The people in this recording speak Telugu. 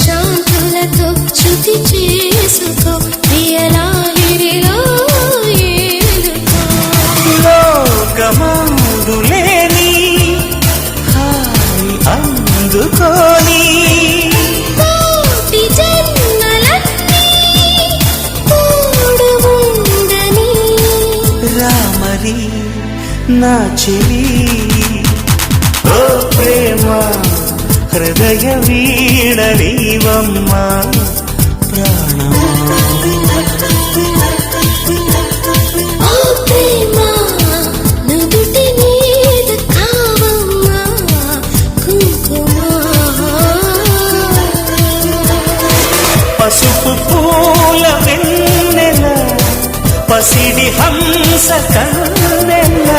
శాంతులతో శృతి చేసుకో ప్రియలాహిరిలో లోకమందులేని హాయి అందుకోని. రామరి నా చెలి హృదయ వీడలీవమ్మ ప్రాణమా పసుపు పూల వెన్నెల పసిడి హంస కన్నుల